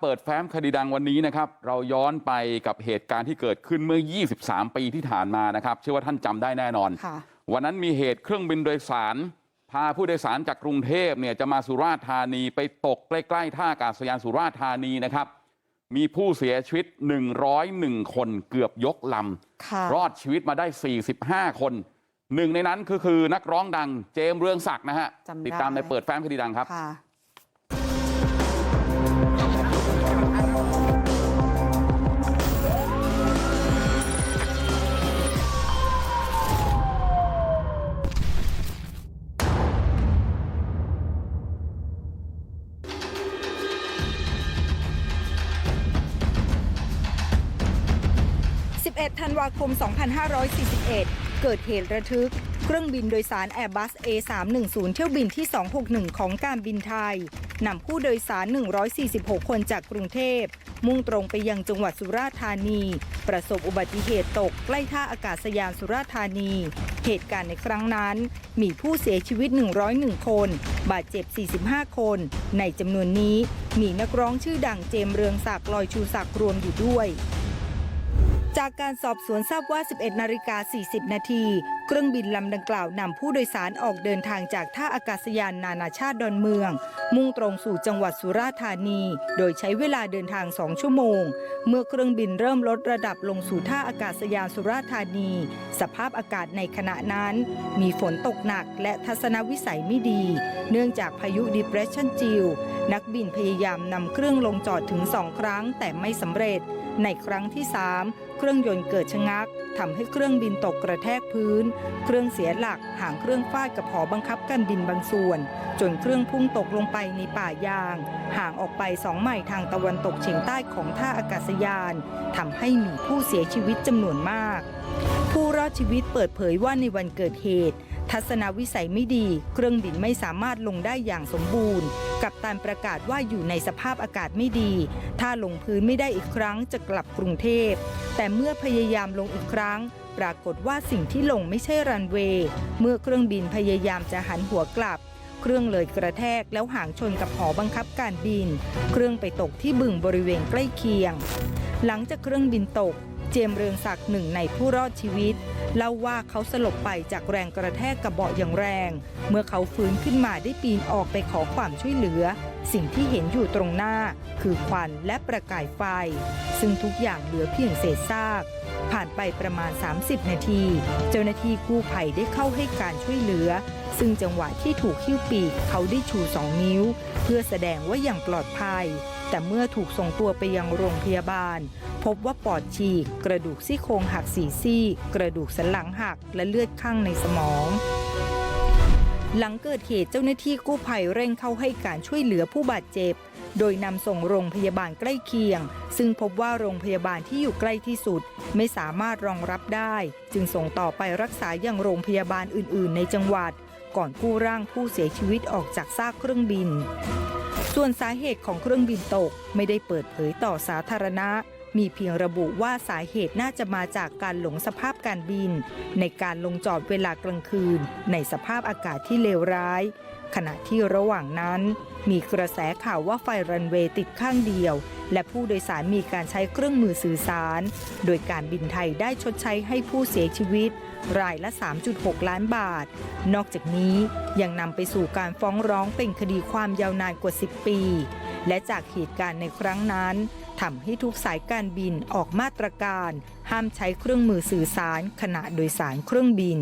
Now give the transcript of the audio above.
เปิดแฟ้มคดีดังวันนี้นะครับเราย้อนไปกับเหตุการณ์ที่เกิดขึ้นเมื่อ23ปีที่ผ่านมานะครับเชื่อว่าท่านจำได้แน่นอนค่ะวันนั้นมีเหตุเครื่องบินโดยสารพาผู้โดยสารจากกรุงเทพเนี่ยจะมาสุราษฎร์ธานีไปตกใกล้ๆท่าอากาศยานสุราษฎร์ธานีนะครับมีผู้เสียชีวิต101คนเกือบยกลค่ะำรอดชีวิตมาได้45คนหนึ่งในนั้นก็คือนักร้องดังเจมส์เรืองศักดิ์นะฮะจำได้ติดตามในเปิดแฟ้มคดีดังครับ 11 ธันวาคม 2541 เกิดเหตุระทึก เครื่องบินโดยสาร Airbus A310 เที่ยวบินที่ 261 ของการบินไทยนำผู้โดยสาร 146 คนจากกรุงเทพ มุ่งตรงไปยังจังหวัดสุราษฎร์ธานี ประสบอุบัติเหตุตกใกล้ท่าอากาศยานสุราษฎร์ธานี เหตุการณ์ในครั้งนั้น มีผู้เสียชีวิต 101 คน บาดเจ็บ 45 คน ในจำนวนนี้มีนักร้องชื่อดังเจมเรืองศักดิ์ลอยชูศักดิ์รวมอยู่ด้วย จากการสอบสวนทราบว่า 11 นาฬิกา 40 นาที เครื่องบินลำดังกล่าวนำผู้โดยสารออกเดินทางจากท่าอากาศยานนานาชาติดอนเมือง มุ่งตรงสู่จังหวัดสุราษฎร์ธานี โดยใช้เวลาเดินทาง 2 ชั่วโมง เมื่อเครื่องบินเริ่มลดระดับลงสู่ท่าอากาศยานสุราษฎร์ธานี สภาพอากาศในขณะนั้น มีฝนตกหนักและทัศนวิสัยไม่ดี เนื่องจากพายุ Depression จิลนักบินพยายามนำเครื่องลงจอดถึง 2 ครั้งแต่ไม่สำเร็จ ในครั้งที่ 3 เครื่องยนต์เกิดชะงักทำให้เครื่องบินตกกระแทกพื้น เครื่องเสียหลักหางเครื่องฟาดกับหอบังคับการบินบางส่วน จนเครื่องพุ่งตกลงไปในป่ายาง ห่างออกไปสองไมล์ทางตะวันตกเฉียงใต้ของท่าอากาศยานทำให้มีผู้เสียชีวิตจำนวนมาก ผู้รอดชีวิตเปิดเผยว่าในวันเกิดเหตุ ทัศนวิสัยไม่ดี เครื่องบินไม่สามารถลงได้อย่างสมบูรณ์ กับตันประกาศว่าอยู่ในสภาพอากาศไม่ดี ถ้าลงพื้นไม่ได้อีกครั้งจะกลับกรุงเทพ แต่เมื่อพยายามลงอีกครั้ง ปรากฏว่าสิ่งที่ลงไม่ใช่รันเวย์ เมื่อเครื่องบินพยายามจะหันหัวกลับเครื่องเลยกระแทกแล้วหางชนกับหอบังคับการบิน เครื่องไปตกที่บึงบริเวณใกล้เคียง หลังจากเครื่องบินตก เจมเรืองศักดิ์หนึ่งในผู้รอดชีวิต เล่าว่าเขาสลบไปจากแรงกระแทกกับเบาะอย่างแรง เมื่อเขาฟื้นขึ้นมาได้ปีนออกไปขอความช่วยเหลือ สิ่งที่เห็นอยู่ตรงหน้า คือควันและประกายไฟ ซึ่งทุกอย่างเหลือเพียงเศษซาก ผ่านไปประมาณ 30 นาที เจ้าหน้าที่กู้ภัยได้เข้าให้การช่วยเหลือ ซึ่งจังหวะที่ถูกหิ้วปีกเขาได้ชูสองนิ้ว เพื่อแสดงว่าอย่างปลอดภัย แต่เมื่อถูกส่งตัวไปยังโรงพยาบาล พบว่าปอดฉีก กระดูกซี่โครงหักสี่ซี่ กระดูกสันหลังหักและเลือดข้างในสมอง หลังเกิดเหตุเจ้าหน้าที่กู้ภัยเร่งเข้าให้การช่วยเหลือผู้บาดเจ็บ โดยนำส่งโรงพยาบาลใกล้เคียง ซึ่งพบว่าโรงพยาบาลที่อยู่ใกล้ที่สุด ไม่สามารถรองรับได้ จึงส่งต่อไปรักษาอยังโรงพยาบาลอื่น ๆ ในจังหวัด ก่อนกู้ร่างผู้เสียชีวิตออกจากซากเครื่องบิน ส่วนสาเหตุของเครื่องบินตกไม่ได้เปิดเผยต่อสาธารณะ มีเพียงระบุว่าสาเหตุน่าจะมาจากการหลงสภาพการบิน ในการลงจอดเวลากลางคืน ในสภาพอากาศที่เลวร้าย ขณะที่ระหว่างนั้น มีกระแสข่าวว่าไฟรันเวย์ติดข้างเดียว และผู้โดยสารมีการใช้เครื่องมือสื่อสาร โดยการบินไทยได้ชดใช้ให้ผู้เสียชีวิต รายละ 3.6 ล้านบาท นอกจากนี้ยังนำไปสู่การฟ้องร้องเป็นคดีความยาวนานกว่า 10 ปี และจากเหตุการณ์ในครั้งนั้นทำให้ทุกสายการบินออกมาตรการ ห้ามใช้เครื่องมือสื่อสารขณะโดยสารเครื่องบิน